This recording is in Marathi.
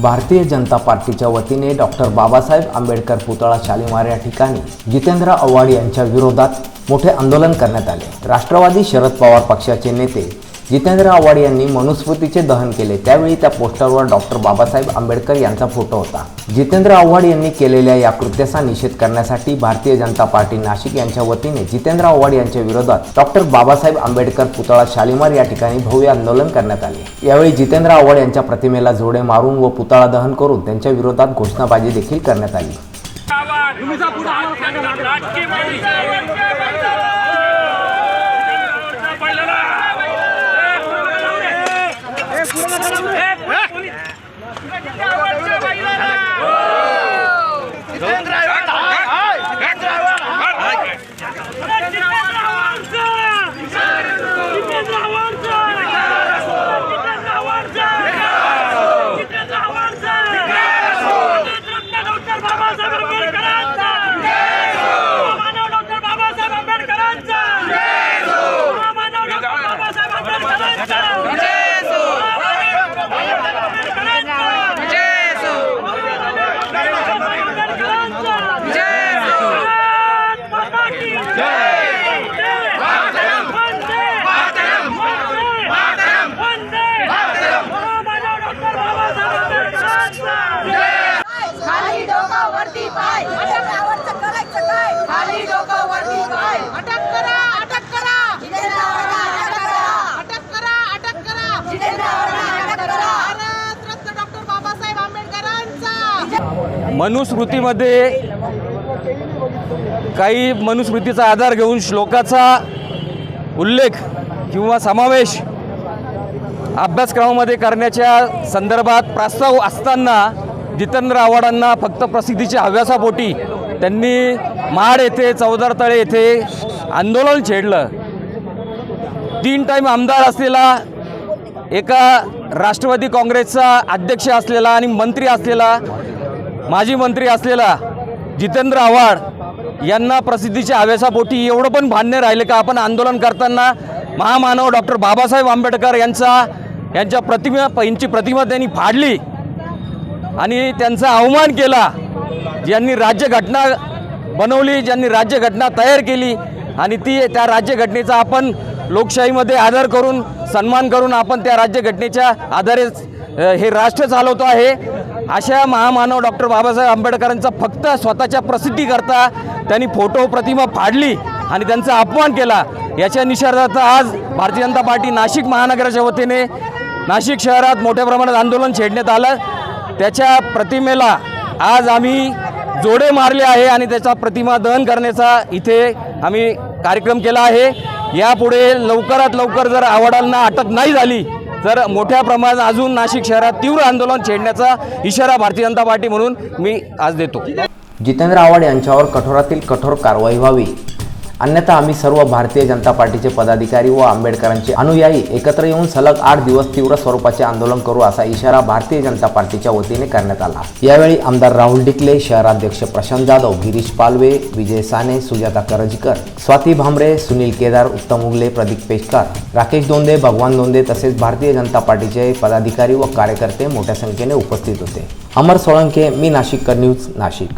भारतीय जनता पार्टीच्या वतीने डॉक्टर बाबासाहेब आंबेडकर पुतळा शालिमार या ठिकाणी जितेंद्र आव्हाड यांच्या विरोधात मोठे आंदोलन करण्यात आले. राष्ट्रवादी शरद पवार पक्षाचे नेते जितेंद्र आव्हाड यांनी मनुस्मृतीचे दहन केले. त्यावेळी त्या पोस्टरवर डॉक्टर बाबासाहेब आंबेडकर यांचा फोटो होता. जितेंद्र आव्हाड यांनी केलेल्या या कृत्याचा निषेध करण्यासाठी भारतीय जनता पार्टी नाशिक यांच्या वतीने जितेंद्र आव्हाड यांच्या विरोधात डॉक्टर बाबासाहेब आंबेडकर पुतळा शालिमार या ठिकाणी भव्य आंदोलन करण्यात आले. यावेळी जितेंद्र आव्हाड यांच्या प्रतिमेला जोडे मारून व पुतळा दहन करून त्यांच्या विरोधात घोषणाबाजी देखील करण्यात आली. राजकीय बाबासाहेब आंबेडकरांचा मानव डॉक्टर बाबासाहेब आंबेडकरांचा मानव डॉक्टर बाबासाहेब आंबेडकरांचा खाली डोकं वरती पाय अटकावरचं करायचं काय खाली डोकं वरती पाय अटक करा अटक करा अटक करा अटक करा अटक करा अटक करा भारतरत्न डॉक्टर बाबासाहेब आंबेडकरांचा मनुस्मृतीमध्ये काही मनुस्मृतीचा आधार घेऊन श्लोकाचा उल्लेख किंवा समावेश अभ्यासक्रमामध्ये करण्याच्या संदर्भात प्रस्ताव असताना जितेंद्र आव्हाडांना फक्त प्रसिद्धीच्या हव्यासापोटी त्यांनी महाड येथे चौदार तळे येथे आंदोलन छेडलं. तीन टाईम आमदार असलेला एका राष्ट्रवादी काँग्रेसचा अध्यक्ष असलेला आणि मंत्री असलेला माजी मंत्री असलेला जितेंद्र आव्हाड यांना प्रसिद्धीच्या हव्यासापोटी एवढं पण भान्य राहिलं का? आपण आंदोलन करताना महामानव डॉक्टर बाबासाहेब आंबेडकर यांचा यांच्या प्रतिमा यांची प्रतिमा त्यांनी फाडली आणि त्यांचा अवमान केला. ज्यांनी राज्यघटना बनवली ज्यांनी राज्यघटना तयार केली आणि ती त्या राज्यघटनेचा आपण लोकशाहीमध्ये आदर करून सन्मान करून आपण त्या राज्यघटनेच्या आधारे हे राष्ट्र चालवतो आहे. अशा महामानव डॉक्टर बाबासाहेब आंबेडकरांचा फक्त स्वतःच्या प्रसिद्धीकरता त्यांनी फोटो प्रतिमा फाडली आणि त्यांचा अपमान केला. याच्या निषेधार्थ आज भारतीय जनता पार्टी नाशिक महानगराच्या वतीने नाशिक शहरात मोठ्या प्रमाणात आंदोलन छेडण्यात आलं. त्याच्या प्रतिमेला आज आम्ही जोडे मारले आहे आणि त्याचा प्रतिमा दहन करण्याचा इथे आम्ही कार्यक्रम केला आहे. यापुढे लवकरात लवकर जर आवडांना अटक नाही झाली तर मोठ्या प्रमाणात अजून नाशिक शहरात तीव्र आंदोलन छेडण्याचा इशारा भारतीय जनता पार्टी म्हणून मी आज देतो. जितेंद्र आव्हाड यांच्यावर कठोरातील कठोर कारवाई व्हावी. अन्यथा आम्ही सर्व भारतीय जनता पार्टीचे पदाधिकारी व आंबेडकरांचे अनुयायी एकत्र येऊन सलग आठ दिवस तीव्र स्वरूपाचे आंदोलन करू असा इशारा भारतीय जनता पार्टीच्या वतीने करण्यात आला. यावेळी आमदार राहुल डिकले शहराध्यक्ष प्रशांत जाधव गिरीश पालवे विजय साने सुजाता करजकर स्वाती भामरे सुनील केदार उत्तम उगले प्रदीप पेशकार राकेश दोंदे भगवान दोंदे तसेच भारतीय जनता पार्टीचे पदाधिकारी व कार्यकर्ते मोठ्या संख्येने उपस्थित होते. अमर सोळंके मी नाशिककर न्यूज नाशिक.